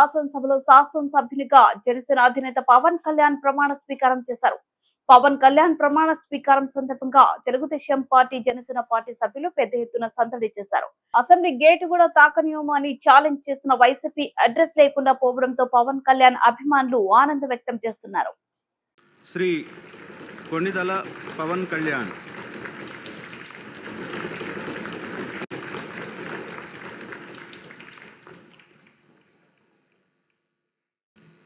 శాసనసభలో శాసనసభ్యునిగా జనసేన అధినేత పవన్ కళ్యాణ్ ప్రమాణ స్వీకారం చేశారు. పవన్ కళ్యాణ్ ప్రమాణ స్వీకారం సందర్భంగా తెలుగుదేశం పార్టీ జనసేన పార్టీ సభ్యులు పెద్ద ఎత్తున సందడి చేశారు. అసెంబ్లీ గేటు కూడా తాకనియోమో అని ఛాలెంజ్ చేస్తున్న వైసీపీ అడ్రస్ లేకుండా పోవడంతో పవన్ కళ్యాణ్ అభిమానులు ఆనందం వ్యక్తం చేస్తున్నారు. శ్రీ కొన్నిదల పవన్ కళ్యాణ్